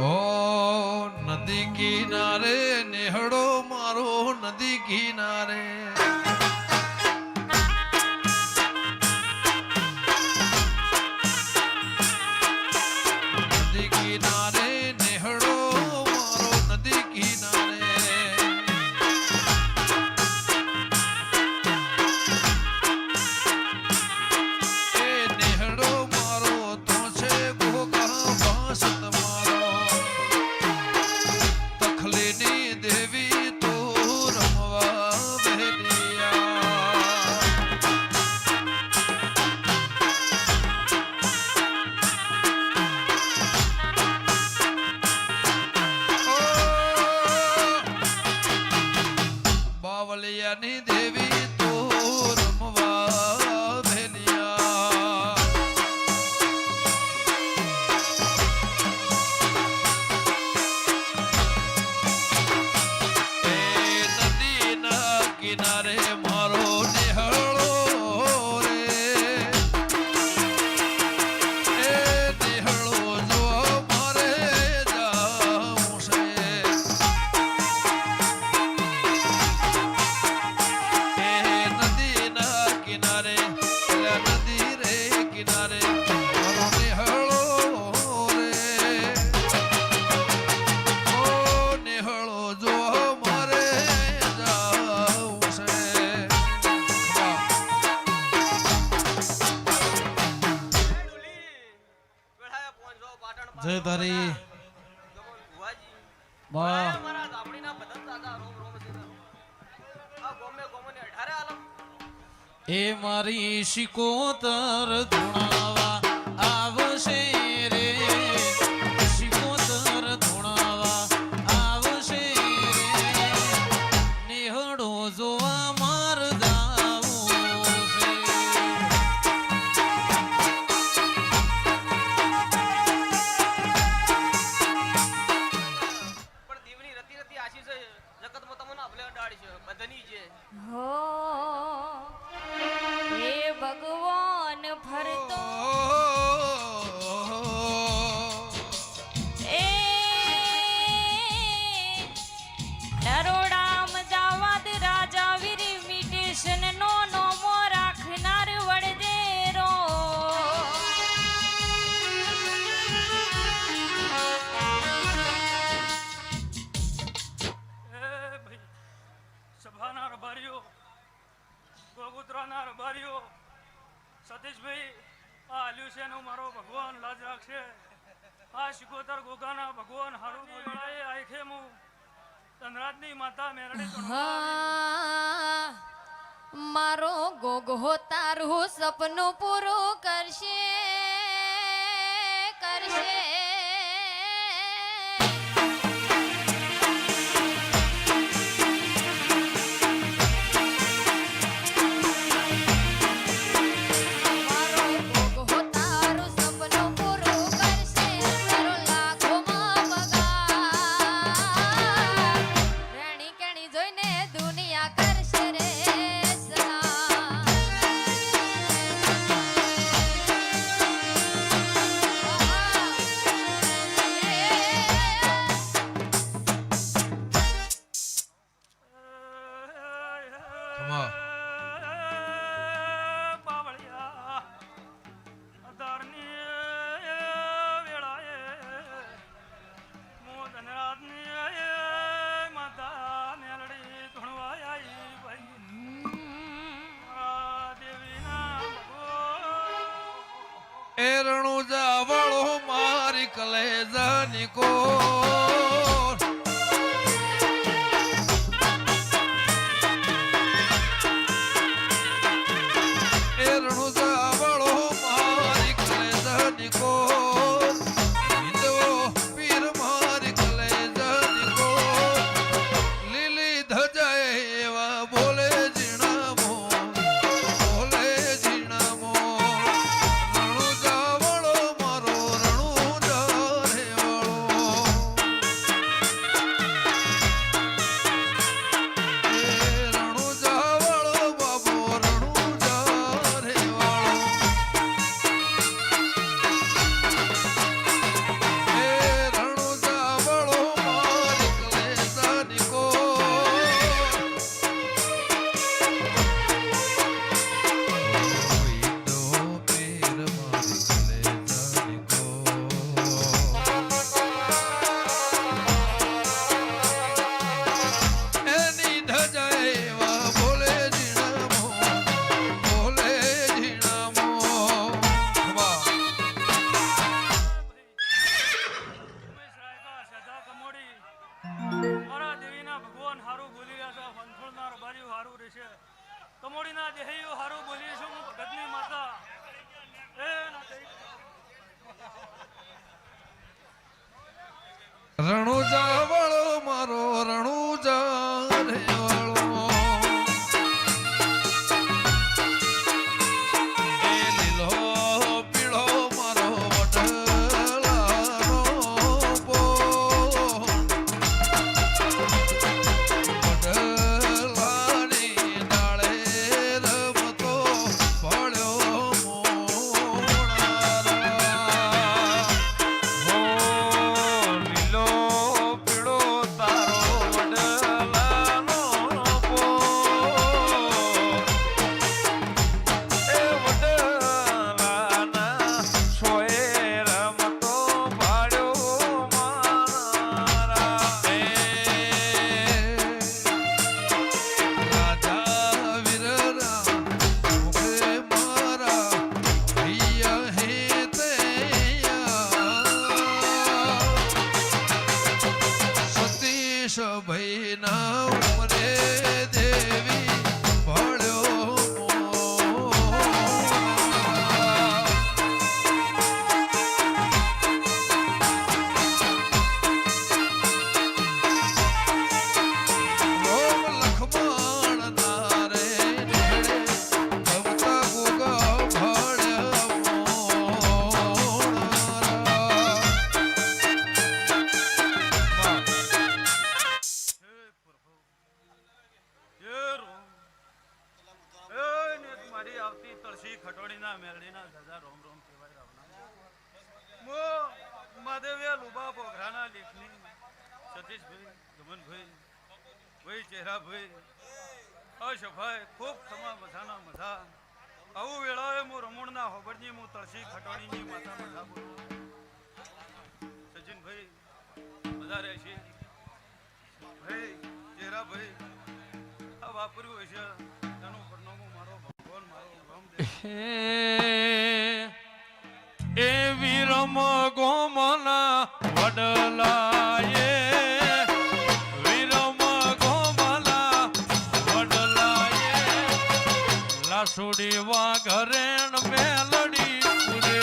ઓ નદી કિનારે નેહડો મારો નદી કિનારે. જય તારી એ મારી શિકોતર ધૂણા ભગવાન લાજ રાખશે આખે મુ ધનરાજની માતા મેરડી મારો ગોગો તારું સપનું પૂરું કરશે કરશે. કલેજની કો સારું રહેશે. કમોડીના દેહીઓ સારું બોલીએ છું હું ભગતની માતા. રણુ વાળો મારો રણુ મહાદેવ્યા લુબા પોઘરાના લેખની, સતીશભાઈ ગમનભાઈ ભાઈ ચહેરાભાઈ અશભાઈ ખૂબ તમા મજાના મજા આવું વેળાએ હું રમણના હોબરની હું તળસી ખટોણીની માતા મજા બોલું. સચિનભાઈ મજા રહેશે ભાઈ, ચહેરાભાઈ, આ વાપર્યું હશે. તેનું પરનામું મારો ભગવાન, મારો રામદેવ. ગોમ ગોમના વડલાયે લાસુડી વા ઘરેણ મેલડી પૂરે